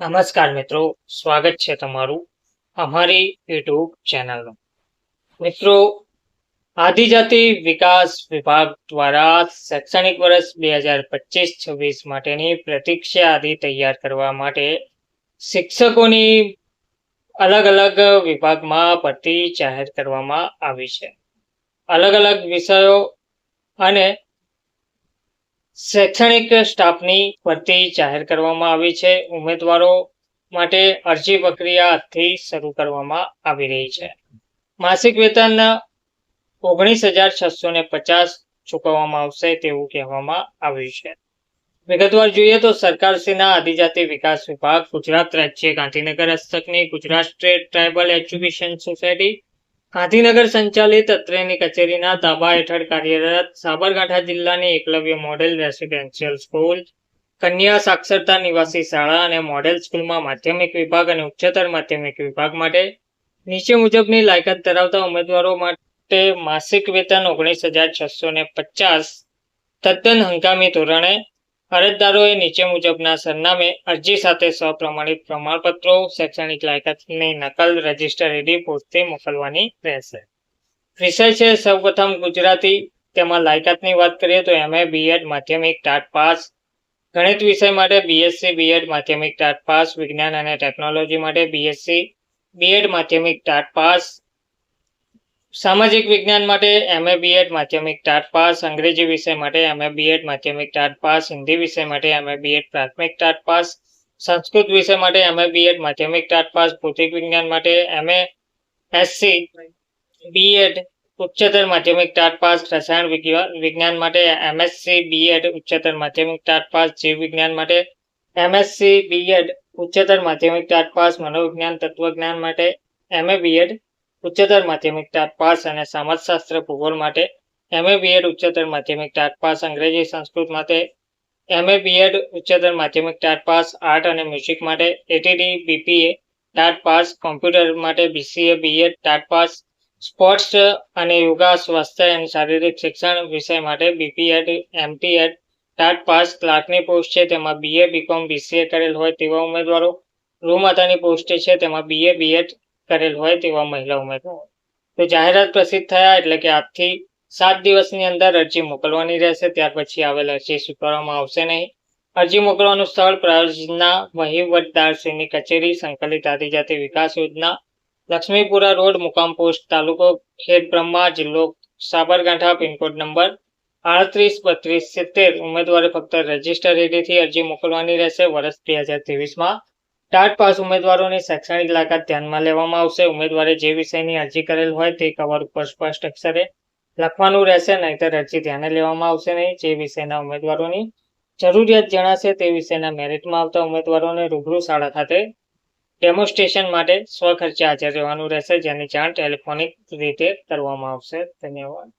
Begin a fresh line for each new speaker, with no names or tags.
નમસ્કાર મિત્રો, સ્વાગત છે તમારું અમારી યુટ્યુબ ચેનલનું. મિત્રો, આદિજાતિ વિકાસ વિભાગ દ્વારા શૈક્ષણિક વર્ષ બે હજાર પચીસ છવ્વીસ માટેની પ્રતીક્ષા યાદી તૈયાર કરવા માટે શિક્ષકોની અલગ અલગ વિભાગમાં ભરતી જાહેર કરવામાં આવી છે. અલગ અલગ વિષયો અને શૈક્ષણિક સ્ટાફની ભરતી જાહેર કરવામાં આવી છે. ઉમેદવારો માટે અરજી પ્રક્રિયા આજથી શરૂ કરવામાં આવી રહી છે. માસિક વેતન ઓગણીસ હજાર છસો ને પચાસ ચૂકવવામાં આવશે તેવું કહેવામાં આવ્યું છે. વિગતવાર જોઈએ તો સરકારશ્રીના આદિજાતિ વિકાસ વિભાગ, ગુજરાત રાજ્ય ગાંધીનગર હસ્તકની, Gujarat state tribal education society Gandhinagar સંચાલિત અત્રેની કચેરીના તાબા હેઠળ કાર્યરત સાબરકાંઠા જિલ્લાની એકલવ્ય મોડેલ રેસિડેન્શિયલ સ્કૂલ, કન્યા સાક્ષરતા નિવાસી શાળા અને મોડેલ સ્કૂલમાં માધ્યમિક વિભાગ અને ઉચ્ચતર માધ્યમિક વિભાગ માટે. નીચે મુજબની લાયકાત ધરાવતા ઉમેદવારો માટે માસિક વેતન ઓગણીસ હજાર છસો ને પચાસ, તદ્દન હંગામી ધોરણે અરજદારોએ નીચે મુજબના સરનામે અરજી સાથે સપ્રમાણિત પ્રમાણપત્રો, શૈક્ષણિક લાયકાતની નકલ, રજિસ્ટર એડી પોસ્ટથી મોકલવાની રહેશે. વિષય છે સૌપ્રથમ ગુજરાતી તેમાં લાયકાતની વાત કરીએ તો એમએ બીએડ માધ્યમિક, ટાટ પાસ, ગણિત વિષય માટે બીએસસી બીએડ માધ્યમિક, ટાટ પાસ, વિજ્ઞાન અને ટેકનોલોજી માટે બીએસસી બીએડ માધ્યમિક, ટાટ પાસ સામાજિક વિજ્ઞાન માટે એમએ બીએડ માધ્યમિક, ટાટ પાસ. અંગ્રેજી વિષય માટે એમએ બીએડ માધ્યમિક, ટાટ પાસ. હિન્દી વિષય માટે એમએ બીએડ પ્રાથમિક, ટાટ પાસ. સંસ્કૃત વિષય માટે એમએ બીએડ માધ્યમિક, ટાટ પાસ. ભૌતિક વિજ્ઞાન માટે એમએ એસસી બીએડ ઉચ્ચતર માધ્યમિક, ટાટ પાસ. રસાયણ વિજ્ઞા- વિજ્ઞાન માટે એમએસસી બીએડ ઉચ્ચતર માધ્યમિક, ટાટ પાસ. જીવ વિજ્ઞાન માટે એમએસસી બીએડ ઉચ્ચતર માધ્યમિક, ટાટ પાસ. મનોવિજ્ઞાન, તત્વજ્ઞાન માટે એમએ બીએડ ઉચ્ચતર માધ્યમિક ટાટ પાસ અને સમાજશાસ્ત્ર ભૂગોળ માટે એમએ બીએડ ઉચ્ચતર માધ્યમિક ટાટ પાસ અંગ્રેજી સંસ્કૃત માટે એમએ બીએડ ઉચ્ચતર માધ્યમિક ટાટ પાસ આર્ટ અને મ્યુઝિક માટે ATD BPA TAT pass, computer માટે BCA, BEd TAT pass, sports અને યોગા, સ્વાસ્થ્ય અને શારીરિક શિક્ષણ વિષય માટે બીપીએડ, એમટીએડ ટાટ પાસ ક્લાર્કની પોસ્ટ છે. તેમાં બીએ, બીકોમ, બીસીએ કરેલ હોય તેવા ઉમેદવારો રૂમાતાની પોસ્ટ છે. તેમાં બીએ, બીએડ કરેલ હોય તેવા મહિલા ઉમેદવારો તો જાહેરાત પ્રસિદ્ધ થયા એટલે કે આજથી સાત દિવસની અંદર અરજી મોકલવાની રહેશે. ત્યાર પછી આવેલ અરજી સ્વીકારવામાં આવશે નહીં. અરજી મોકલવાનું સ્થળ પ્રાયોજના વહીવટદારશ્રીની કચેરી, સંકલિત આદિજાતિ વિકાસ યોજના, લક્ષ્મીપુરા રોડ, મુકામ પોસ્ટ, તાલુકો ખેડ બ્રહ્મા, જિલ્લો સાબરકાંઠા, પિનકોડ નંબર આડત્રીસ, બત્રીસ, સિત્તેર. ઉમેદવારે ફક્ત રજિસ્ટર એડીથી અરજી મોકલવાની રહેશે. વર્ષ બે હજાર ત્રેવીસમાં ટાટ પાસ ઉમેદવારોની શૈક્ષણિક લાયકાત ધ્યાનમાં લેવામાં આવશે. ઉમેદવારે જે વિષયની અરજી કરેલ હોય તે કવર ઉપર સ્પષ્ટ અક્ષરે લખવાનું રહેશે, નહીંતર અરજી ધ્યાને લેવામાં આવશે નહીં. જે વિષયના ઉમેદવારોની જરૂરિયાત જણાશે તે વિષયના મેરિટમાં આવતા ઉમેદવારોને રૂબરૂ શાળા ખાતે ડેમોન્સ્ટ્રેશન માટે સ્વખર્ચે હાજર રહેવાનું રહેશે, જેની જાણ ટેલિફોનિક રીતે કરવામાં આવશે. ધન્યવાદ.